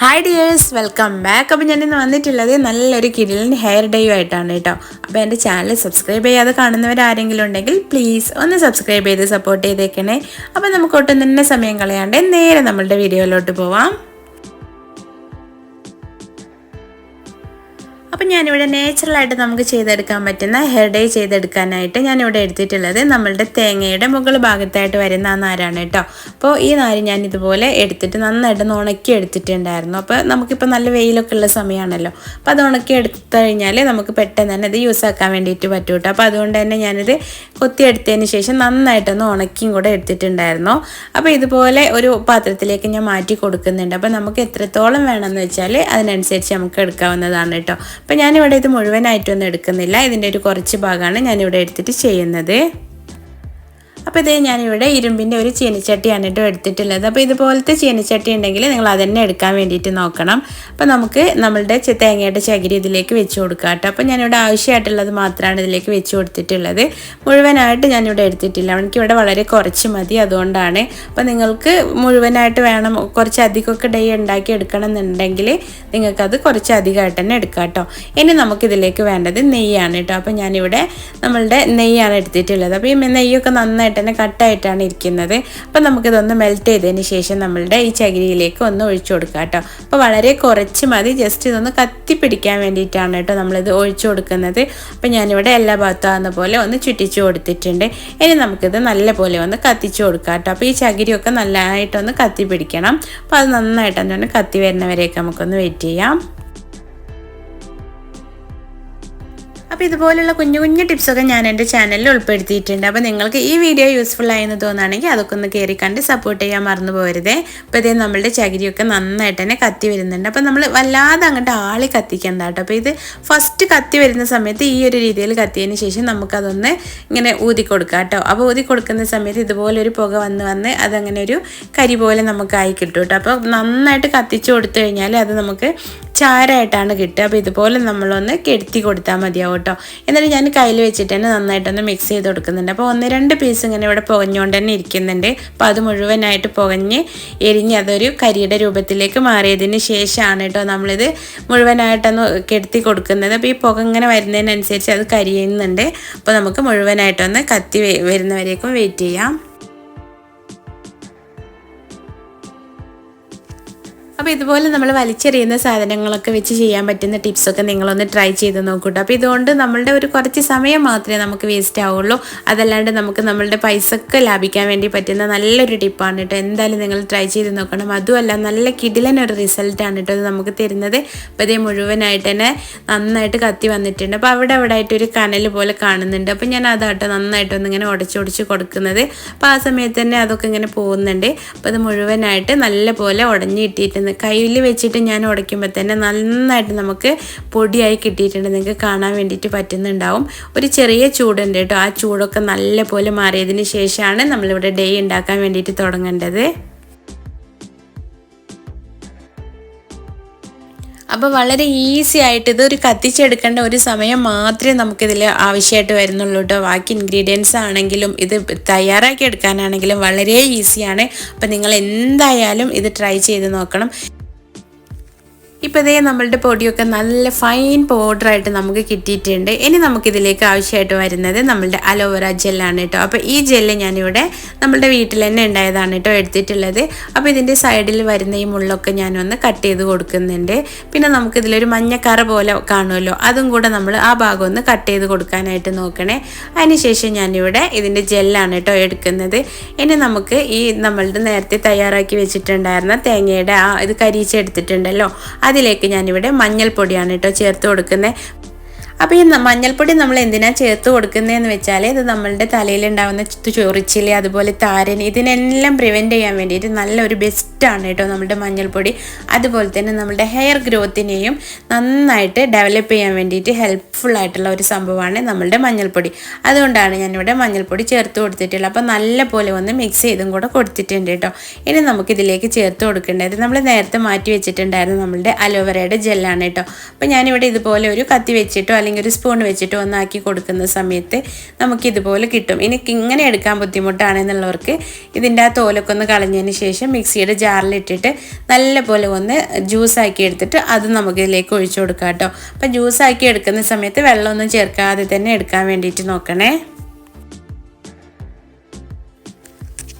Hi dears welcome back അപ്പോൾ ഞാനിന്ന് വന്നിട്ടുള്ളത് നല്ലൊരു കിരിലിൻ ഹെയർ ഡേ ആയിട്ടാണ് കേട്ടോ. അപ്പോൾ എന്റെ ചാനൽ സബ്സ്ക്രൈബ് ചെയ്യാതെ കാണുന്നവർ ആരെങ്കിലും ഉണ്ടെങ്കിൽ പ്ലീസ് ഒന്ന് സബ്സ്ക്രൈബ് ചെയ്ത് സപ്പോർട്ട് ചെയ്തേക്കണേ. അപ്പോൾ നമുക്ക് ഒട്ടും തന്നെ സമയം കളയാണ്ട് നേരെ നമ്മളുടെ വീഡിയോയിലോട്ട് പോവാം. അപ്പം ഞാനിവിടെ നാച്ചുറലായിട്ട് നമുക്ക് ചെയ്തെടുക്കാൻ പറ്റുന്ന ഹെയർ ഡേ ചെയ്തെടുക്കാനായിട്ട് ഞാനിവിടെ എടുത്തിട്ടുള്ളത് നമ്മളുടെ തേങ്ങയുടെ മുകൾ ഭാഗത്തായിട്ട് വരുന്ന ആ നാരാണ് കേട്ടോ. അപ്പോൾ ഈ നാര് ഞാൻ ഇതുപോലെ എടുത്തിട്ട് നന്നായിട്ട് ഉണക്കി എടുത്തിട്ടുണ്ടായിരുന്നു. അപ്പോൾ നമുക്കിപ്പോൾ നല്ല വെയിലൊക്കെ ഉള്ള സമയമാണല്ലോ അപ്പോൾ അത് ഉണക്കി എടുത്തു കഴിഞ്ഞാൽ നമുക്ക് പെട്ടെന്ന് തന്നെ ഇത് യൂസ് ആക്കാൻ വേണ്ടിയിട്ട് പറ്റും കേട്ടോ. അപ്പോൾ അതുകൊണ്ട് തന്നെ ഞാനിത് കൊത്തിയെടുത്തതിന് ശേഷം നന്നായിട്ടൊന്ന് ഉണക്കിയും കൂടെ എടുത്തിട്ടുണ്ടായിരുന്നു. അപ്പോൾ ഇതുപോലെ ഒരു പാത്രത്തിലേക്ക് ഞാൻ മാറ്റി കൊടുക്കുന്നുണ്ട്. അപ്പോൾ നമുക്ക് എത്രത്തോളം വേണമെന്ന് വെച്ചാൽ അതിനനുസരിച്ച് നമുക്ക് എടുക്കാവുന്നതാണ് കേട്ടോ. അപ്പോൾ ഞാനിവിടെ ഇത് മുഴുവനായിട്ടൊന്നും എടുക്കുന്നില്ല. ഇതിന്റെ ഒരു കുറച്ച് ഭാഗമാണ് ഞാനിവിടെ എടുത്തിട്ട് ചെയ്യുന്നത്. അപ്പോൾ ഇതേ ഞാനിവിടെ ഇരുമ്പിന്റെ ഒരു ചീനിച്ചട്ടിയാണ് കേട്ടോ എടുത്തിട്ടുള്ളത്. അപ്പോൾ ഇതുപോലത്തെ ചീനിച്ചട്ടി ഉണ്ടെങ്കിൽ നിങ്ങൾ അതന്നെ എടുക്കാൻ വേണ്ടിയിട്ട് നോക്കണം. അപ്പോൾ നമുക്ക് നമ്മളുടെ തേങ്ങയുടെ ചകിരി ഇതിലേക്ക് വെച്ച് കൊടുക്കാം കേട്ടോ. അപ്പോൾ ഞാനിവിടെ ആവശ്യമായിട്ടുള്ളത് മാത്രമാണ് ഇതിലേക്ക് വെച്ച് കൊടുത്തിട്ടുള്ളത്. മുഴുവനായിട്ട് ഞാനിവിടെ എടുത്തിട്ടില്ല. എനിക്കിവിടെ വളരെ കുറച്ച് മതി അതുകൊണ്ടാണ്. അപ്പോൾ നിങ്ങൾക്ക് മുഴുവനായിട്ട് വേണം. കുറച്ച് അധികമൊക്കെ ഡേ ഉണ്ടാക്കി എടുക്കണം എന്നുണ്ടെങ്കിൽ നിങ്ങൾക്കത് കുറച്ച് അധികമായിട്ട് തന്നെ എടുക്കാം കേട്ടോ. ഇനി നമുക്കിതിലേക്ക് വേണ്ടത് നെയ്യാണ് കേട്ടോ. അപ്പോൾ ഞാനിവിടെ നമ്മളുടെ നെയ്യാണ് എടുത്തിട്ടുള്ളത്. അപ്പോൾ ഈ നെയ്യൊക്കെ നന്നായിട്ട് തന്നെ കട്ടായിട്ടാണ് ഇരിക്കുന്നത്. അപ്പോൾ നമുക്കിതൊന്ന് മെൽറ്റ് ചെയ്തതിന് ശേഷം നമ്മളുടെ ഈ ചകിരിയിലേക്ക് ഒന്ന് ഒഴിച്ചു കൊടുക്കുക കേട്ടോ. അപ്പോൾ വളരെ കുറച്ച് മതി. ജസ്റ്റ് ഇതൊന്ന് കത്തിപ്പിടിക്കാൻ വേണ്ടിയിട്ടാണ് കേട്ടോ നമ്മളിത് ഒഴിച്ചു കൊടുക്കുന്നത്. അപ്പോൾ ഞാനിവിടെ എല്ലാ ഭാഗത്താകുന്ന പോലെ ഒന്ന് ചുറ്റിച്ചു കൊടുത്തിട്ടുണ്ട്. ഇനി നമുക്കിത് നല്ലപോലെ ഒന്ന് കത്തിച്ചു കൊടുക്കാം കേട്ടോ. അപ്പോൾ ഈ ചകിരിയൊക്കെ നല്ലതായിട്ടൊന്ന് കത്തി പിടിക്കണം അപ്പോൾ അത് നന്നായിട്ട് തന്നെ കത്തി വരുന്നവരെയൊക്കെ നമുക്കൊന്ന് വെയിറ്റ് ചെയ്യാം. അപ്പോൾ ഇതുപോലുള്ള കുഞ്ഞു കുഞ്ഞു ടിപ്സൊക്കെ ഞാൻ എന്റെ ചാനലിൽ ഉൾപ്പെടുത്തിയിട്ടുണ്ട്. അപ്പോൾ നിങ്ങൾക്ക് ഈ വീഡിയോ യൂസ്ഫുൾ ആയെന്ന് തോന്നുകയാണെങ്കിൽ അതൊക്കെ ഒന്ന് കയറി കണ്ട് സപ്പോർട്ട് ചെയ്യാൻ മറന്നു പോരുതേ അപ്പോൾ ഇതേ നമ്മളുടെ ചകിരിയൊക്കെ നന്നായിട്ട് തന്നെ കത്തി വരുന്നുണ്ട്. അപ്പോൾ നമ്മൾ വല്ലാതെ അങ്ങോട്ട് ആളി കത്തിക്കണ്ട കേട്ടോ. അപ്പോൾ ഇത് ഫസ്റ്റ് കത്തി വരുന്ന സമയത്ത് ഈ ഒരു രീതിയിൽ കത്തിയതിന് ശേഷം നമുക്കതൊന്ന് ഇങ്ങനെ ഊതി കൊടുക്കാം കേട്ടോ. അപ്പോൾ ഊതി കൊടുക്കുന്ന സമയത്ത് ഇതുപോലൊരു പുക വന്ന് വന്ന് അതങ്ങനെ ഒരു കരി പോലെ നമുക്കായി കിട്ടും കേട്ടോ. അപ്പോൾ നന്നായിട്ട് കത്തിച്ചു കൊടുത്തു കഴിഞ്ഞാൽ അത് നമുക്ക് ചാരമായിട്ടാണ് കിട്ടുക. അപ്പോൾ ഇതുപോലെ നമ്മളൊന്ന് കെടുത്തി കൊടുത്താൽ മതിയാവും കേട്ടോ. എന്നിട്ട് ഞാൻ കയ്യിൽ വെച്ചിട്ട് തന്നെ നന്നായിട്ടൊന്ന് മിക്സ് ചെയ്ത് കൊടുക്കുന്നുണ്ട്. അപ്പോൾ ഒന്ന് രണ്ട് പീസ് ഇങ്ങനെ ഇവിടെ പുകഞ്ഞുകൊണ്ട് തന്നെ ഇരിക്കുന്നുണ്ട്. അപ്പോൾ അത് മുഴുവനായിട്ട് പുകഞ്ഞ് എരിഞ്ഞ് അതൊരു കരിയുടെ രൂപത്തിലേക്ക് മാറിയതിന് ശേഷമാണ് കേട്ടോ നമ്മളിത് മുഴുവനായിട്ടൊന്ന് കെടുത്തി കൊടുക്കുന്നത്. അപ്പോൾ ഈ പുക ഇങ്ങനെ വരുന്നതിനനുസരിച്ച് അത് കരിയുന്നുണ്ട്. അപ്പോൾ നമുക്ക് മുഴുവനായിട്ടൊന്ന് കത്തി വരുന്നവരേക്കും വെയിറ്റ് ചെയ്യാം. അപ്പോൾ ഇതുപോലെ നമ്മൾ വലിച്ചെറിയുന്ന സാധനങ്ങളൊക്കെ വെച്ച് ചെയ്യാൻ പറ്റുന്ന ടിപ്സൊക്കെ നിങ്ങളൊന്ന് ട്രൈ ചെയ്ത് നോക്കൂട്ടോ. അപ്പോൾ ഇതുകൊണ്ട് നമ്മളുടെ ഒരു കുറച്ച് സമയം മാത്രമേ നമുക്ക് വേസ്റ്റ് ആവുള്ളൂ. അതല്ലാണ്ട് നമുക്ക് നമ്മളുടെ പൈസക്ക് ലാഭിക്കാൻ വേണ്ടി പറ്റുന്ന നല്ലൊരു ടിപ്പാണ് കേട്ടോ എന്തായാലും നിങ്ങൾ ട്രൈ ചെയ്ത് നോക്കണം. അതുമല്ല നല്ല കിടിലനൊരു റിസൾട്ടാണ് കേട്ടോ ഇത് നമുക്ക് തരുന്നത്. അപ്പോൾ ഇതേ മുഴുവനായിട്ട് തന്നെ നന്നായിട്ട് കത്തി വന്നിട്ടുണ്ട്. അപ്പോൾ അവിടെ അവിടെ ആയിട്ട് ഒരു കനൽ പോലെ കാണുന്നുണ്ട്. അപ്പോൾ ഞാൻ അതാട്ടോ നന്നായിട്ടൊന്ന് ഇങ്ങനെ ഉടച്ചൊടിച്ച് കൊടുക്കുന്നത്. അപ്പോൾ ആ സമയത്ത് തന്നെ അതൊക്കെ ഇങ്ങനെ പോകുന്നുണ്ട്. അപ്പോൾ അത് മുഴുവനായിട്ട് നല്ല പോലെ ഉടഞ്ഞു കയ്യിൽ വെച്ചിട്ട് ഞാൻ ഉടയ്ക്കുമ്പോൾ തന്നെ നന്നായിട്ട് നമുക്ക് പൊടിയായി കിട്ടിയിട്ടുണ്ട്. നിങ്ങൾക്ക് കാണാൻ വേണ്ടിയിട്ട് പറ്റുന്നുണ്ടാവും. ഒരു ചെറിയ ചൂടുണ്ട് കേട്ടോ. ആ ചൂടൊക്കെ നല്ല പോലെ മാറിയതിന് ശേഷമാണ് നമ്മളിവിടെ ഡേ ഉണ്ടാക്കാൻ വേണ്ടിയിട്ട് തുടങ്ങേണ്ടത്. അപ്പോൾ വളരെ ഈസി ആയിട്ട് ഇതൊരു കത്തിച്ചെടുക്കേണ്ട ഒരു സമയം മാത്രമേ നമുക്കിതിൽ ആവശ്യമായിട്ട് വരുന്നുള്ളൂ കേട്ടോ ബാക്കി ഇൻഗ്രീഡിയൻസ് ആണെങ്കിലും ഇത് തയ്യാറാക്കി എടുക്കാനാണെങ്കിലും വളരെ ഈസിയാണ് അപ്പോൾ നിങ്ങൾ എന്തായാലും ഇത് ട്രൈ ചെയ്ത് നോക്കണം. ഇപ്പോൾ ഇതേ നമ്മളുടെ പൊടിയൊക്കെ നല്ല ഫൈൻ പൗഡറായിട്ട് നമുക്ക് കിട്ടിയിട്ടുണ്ട്. ഇനി നമുക്കിതിലേക്ക് ആവശ്യമായിട്ട് വരുന്നത് നമ്മളുടെ അലോവേറ ജെല്ലാണ് കേട്ടോ അപ്പോൾ ഈ ജെല്ല് ഞാനിവിടെ നമ്മളുടെ വീട്ടിൽ തന്നെ ഉണ്ടായതാണ് കേട്ടോ എടുത്തിട്ടുള്ളത്. അപ്പോൾ ഇതിന്റെ സൈഡിൽ വരുന്ന ഈ മുള്ളൊക്കെ ഞാനൊന്ന് കട്ട് ചെയ്ത് കൊടുക്കുന്നുണ്ട്. പിന്നെ നമുക്കിതിലൊരു മഞ്ഞക്കറ പോലെ കാണുമല്ലോ അതും കൂടെ നമ്മൾ ആ ഭാഗം ഒന്ന് കട്ട് ചെയ്ത് കൊടുക്കാനായിട്ട് നോക്കണേ. അതിനുശേഷം ഞാനിവിടെ ഇതിന്റെ ജെല്ലാണ് കേട്ടോ എടുക്കുന്നത്. ഇനി നമുക്ക് ഈ നമ്മളുടെ നേരത്തെ തയ്യാറാക്കി വെച്ചിട്ടുണ്ടായിരുന്ന തേങ്ങയുടെ ആ ഇത് കരിച്ചെടുത്തിട്ടുണ്ടല്ലോ അതിലേക്ക് ഞാനിവിടെ മഞ്ഞൾപ്പൊടിയാണ് കേട്ടോ ചേർത്ത് കൊടുക്കുന്നത്. അപ്പോൾ ഈ മഞ്ഞൾപ്പൊടി നമ്മൾ എന്തിനാണ് ചേർത്ത് കൊടുക്കുന്നതെന്ന് വെച്ചാൽ ഇത് നമ്മളുടെ തലയിലുണ്ടാകുന്ന ചൊറിച്ചിൽ അതുപോലെ താരൻ ഇതിനെല്ലാം പ്രിവെന്റ് ചെയ്യാൻ വേണ്ടിയിട്ട് നല്ലൊരു ബെസ്റ്റാണ് കേട്ടോ നമ്മുടെ മഞ്ഞൾപ്പൊടി. അതുപോലെ തന്നെ നമ്മുടെ ഹെയർ ഗ്രോത്തിനെയും നന്നായിട്ട് ഡെവലപ്പ് ചെയ്യാൻ വേണ്ടിയിട്ട് ഹെൽപ്ഫുൾ ആയിട്ടുള്ള ഒരു സംഭവമാണ് നമ്മളുടെ മഞ്ഞൾപ്പൊടി. അതുകൊണ്ടാണ് ഞാനിവിടെ മഞ്ഞൾപ്പൊടി ചേർത്ത് കൊടുത്തിട്ടുള്ളത്. അപ്പോൾ നല്ല പോലെ ഒന്ന് മിക്സ് ചെയ്തും കൂടെ കൊടുത്തിട്ടുണ്ട് കേട്ടോ. ഇനി നമുക്കിതിലേക്ക് ചേർത്ത് കൊടുക്കേണ്ടത് നമ്മൾ നേരത്തെ മാറ്റി വെച്ചിട്ടുണ്ടായിരുന്നു നമ്മളുടെ അലോവെറയുടെ ജെല്ലാണ് കേട്ടോ. അപ്പോൾ ഞാനിവിടെ ഇതുപോലെ ഒരു കത്തി വെച്ചിട്ടോ അല്ലെങ്കിൽ ഒരു സ്പൂൺ വെച്ചിട്ട് ഒന്നാക്കി കൊടുക്കുന്ന സമയത്ത് നമുക്കിതുപോലെ കിട്ടും. ഇനി ഇങ്ങനെ എടുക്കാൻ ബുദ്ധിമുട്ടാണെന്നുള്ളവർക്ക് ഇതിന്റെ ആ തോലൊക്കെ ഒന്ന് കളഞ്ഞതിന് ശേഷം മിക്സിയുടെ ജാറിലിട്ടിട്ട് നല്ലപോലെ ഒന്ന് ജ്യൂസാക്കി എടുത്തിട്ട് അത് നമുക്ക് ഇതിലേക്ക് ഒഴിച്ചു കൊടുക്കാം കേട്ടോ. അപ്പം ജ്യൂസാക്കി എടുക്കുന്ന സമയത്ത് വെള്ളമൊന്നും ചേർക്കാതെ തന്നെ എടുക്കാൻ വേണ്ടിയിട്ട് നോക്കണേ.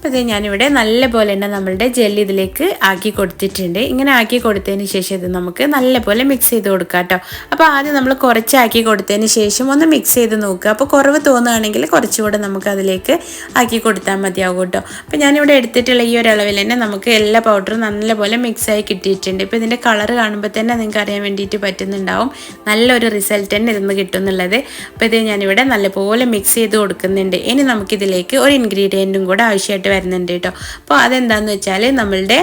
അപ്പോൾ ഇത് ഞാനിവിടെ നല്ല പോലെ തന്നെ നമ്മളുടെ ജെല്ലി ഇതിലേക്ക് ആക്കി കൊടുത്തിട്ടുണ്ട്. ഇങ്ങനെ ആക്കി കൊടുത്തതിന് ശേഷം ഇത് നമുക്ക് നല്ല പോലെ മിക്സ് ചെയ്ത് കൊടുക്കാം കേട്ടോ അപ്പോൾ ആദ്യം നമ്മൾ കുറച്ചാക്കി കൊടുത്തതിന് ശേഷം ഒന്ന് മിക്സ് ചെയ്ത് നോക്കുക. അപ്പോൾ കുറവ് തോന്നുകയാണെങ്കിൽ കുറച്ചുകൂടെ നമുക്ക് അതിലേക്ക് ആക്കി കൊടുത്താൽ മതിയാകും കേട്ടോ അപ്പോൾ ഞാനിവിടെ എടുത്തിട്ടുള്ള ഈ ഒരു അളവിൽ തന്നെ നമുക്ക് എല്ലാ പൗഡറും നല്ല പോലെ മിക്സായി കിട്ടിയിട്ടുണ്ട്. ഇപ്പോൾ ഇതിന്റെ കളർ കാണുമ്പോൾ തന്നെ നിങ്ങൾക്ക് അറിയാൻ വേണ്ടിയിട്ട് പറ്റുന്നുണ്ടാവും. നല്ലൊരു റിസൾട്ട് തന്നെ ഇതിന്ന് കിട്ടുന്നുള്ളത്. അപ്പോൾ ഇത് ഞാനിവിടെ നല്ലപോലെ മിക്സ് ചെയ്ത് കൊടുക്കുന്നുണ്ട്. ഇനി നമുക്കിതിലേക്ക് ഒരു ഇൻഗ്രീഡിയന്റും കൂടെ ആവശ്യമായിട്ട് വരുന്നുണ്ട് കേട്ടോ. അപ്പോൾ അതെന്താണെന്ന് വെച്ചാൽ നമ്മളുടെ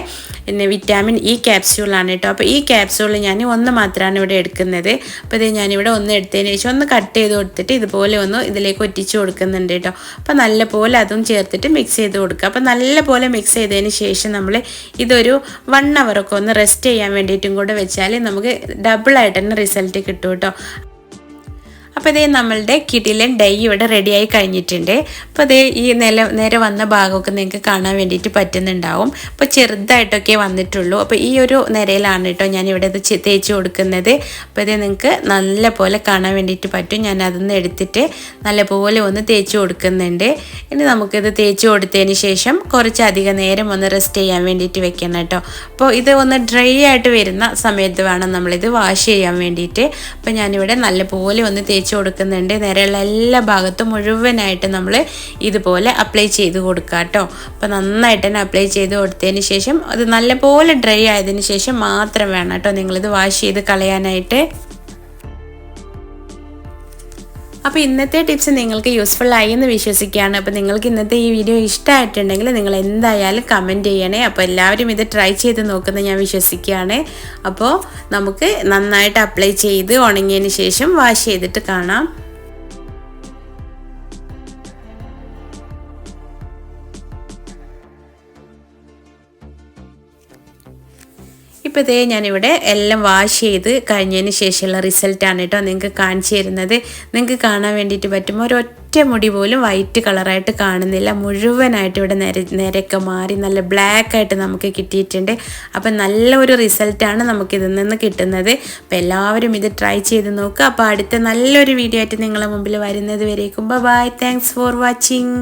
പിന്നെ വിറ്റാമിൻ ഇ ക്യാപ്സ്യൂളാണ് കേട്ടോ. അപ്പോൾ ഈ ക്യാപ്സ്യൂൾ ഞാൻ ഒന്ന് മാത്രമാണ് ഇവിടെ എടുക്കുന്നത്. അപ്പോൾ ഇത് ഞാനിവിടെ ഒന്ന് എടുത്തതിന് ശേഷം ഒന്ന് കട്ട് ചെയ്ത് കൊടുത്തിട്ട് ഇതുപോലെ ഒന്ന് ഇതിലേക്ക് ഒറ്റിച്ച് കൊടുക്കുന്നുണ്ട് കേട്ടോ. അപ്പോൾ നല്ലപോലെ അതും ചേർത്തിട്ട് മിക്സ് ചെയ്ത് കൊടുക്കുക. അപ്പോൾ നല്ലപോലെ മിക്സ് ചെയ്തതിന് ശേഷം നമ്മൾ ഇതൊരു വൺ അവറൊക്കെ ഒന്ന് റെസ്റ്റ് ചെയ്യാൻ വേണ്ടിയിട്ടും കൂടെ വെച്ചാൽ നമുക്ക് ഡബിൾ ആയിട്ട് തന്നെ റിസൾട്ട് കിട്ടും കേട്ടോ. അപ്പോൾ ഇതേ നമ്മളുടെ കിടിലൻ ഡൈ ഇവിടെ റെഡിയായി കഴിഞ്ഞിട്ടുണ്ട്. അപ്പോൾ അതേ ഈ നില നേരെ വന്ന ഭാഗമൊക്കെ നിങ്ങൾക്ക് കാണാൻ വേണ്ടിയിട്ട് പറ്റുന്നുണ്ടാവും. അപ്പോൾ ചെറുതായിട്ടൊക്കെ വന്നിട്ടുള്ളൂ. അപ്പോൾ ഈ ഒരു നിരയിലാണ് കേട്ടോ ഞാൻ ഇവിടെ ഇത് തേച്ച് കൊടുക്കുന്നത്. അപ്പോൾ ഇത് നിങ്ങൾക്ക് നല്ല പോലെ കാണാൻ വേണ്ടിയിട്ട് പറ്റും. ഞാൻ അതൊന്ന് എടുത്തിട്ട് നല്ലപോലെ ഒന്ന് തേച്ച് കൊടുക്കുന്നുണ്ട്. ഇനി നമുക്കിത് തേച്ച് കൊടുത്തതിന് ശേഷം കുറച്ചധികം നേരം ഒന്ന് റെസ്റ്റ് ചെയ്യാൻ വേണ്ടിയിട്ട് വെക്കണം കേട്ടോ. അപ്പോൾ ഇത് ഒന്ന് ഡ്രൈ ആയിട്ട് വരുന്ന സമയത്ത് വേണം നമ്മളിത് വാഷ് ചെയ്യാൻ വേണ്ടിയിട്ട്. അപ്പോൾ ഞാനിവിടെ നല്ലപോലെ ഒന്ന് തേച്ച് കൊടുക്കുന്നുണ്ട്. നേരെയുള്ള എല്ലാ ഭാഗത്തും മുഴുവനായിട്ട് നമ്മൾ ഇതുപോലെ അപ്ലൈ ചെയ്ത് കൊടുക്കുക കേട്ടോ അപ്പോൾ നന്നായിട്ട് തന്നെ അപ്ലൈ ചെയ്ത് കൊടുത്തതിന് ശേഷം അത് നല്ലപോലെ ഡ്രൈ ആയതിനു ശേഷം മാത്രം വേണം കേട്ടോ നിങ്ങളിത് വാഷ് ചെയ്ത് കളയാനായിട്ട്. അപ്പോൾ ഇന്നത്തെ ടിപ്സ് നിങ്ങൾക്ക് യൂസ്ഫുൾ ആയി എന്ന് വിശ്വസിക്കുകയാണ്. അപ്പോൾ നിങ്ങൾക്ക് ഇന്നത്തെ ഈ വീഡിയോ ഇഷ്ടമായിട്ടുണ്ടെങ്കിൽ നിങ്ങൾ എന്തായാലും കമന്റ് ചെയ്യണേ. അപ്പോൾ എല്ലാവരും ഇത് ട്രൈ ചെയ്ത് നോക്കുന്ന ഞാൻ വിശ്വസിക്കുകയാണ്. അപ്പോൾ നമുക്ക് നന്നായിട്ട് അപ്ലൈ ചെയ്ത് ഉണങ്ങിയതിന് ശേഷം വാഷ് ചെയ്തിട്ട് കാണാം. ഇപ്പോൾ ഇതേ ഞാനിവിടെ എല്ലാം വാഷ് ചെയ്ത് കഴിഞ്ഞതിന് ശേഷമുള്ള റിസൾട്ടാണ് കേട്ടോ നിങ്ങൾക്ക് കാണിച്ചു തരുന്നത്. നിങ്ങൾക്ക് കാണാൻ വേണ്ടിയിട്ട് പറ്റും. ഒരൊറ്റ മുടി പോലും വൈറ്റ് കളറായിട്ട് കാണുന്നില്ല. മുഴുവനായിട്ട് ഇവിടെ നിര നിരക്കെ മാറി നല്ല ബ്ലാക്ക് ആയിട്ട് നമുക്ക് കിട്ടിയിട്ടുണ്ട്. അപ്പം നല്ല ഒരു റിസൾട്ടാണ് നമുക്കിതിൽ നിന്ന് കിട്ടുന്നത്. അപ്പോൾ എല്ലാവരും ഇത് ട്രൈ ചെയ്ത് നോക്കുക അപ്പോൾ അടുത്ത നല്ലൊരു വീഡിയോ ആയിട്ട് നിങ്ങളുടെ മുമ്പിൽ വരുന്നത് വരേക്കും. Bye thanks for watching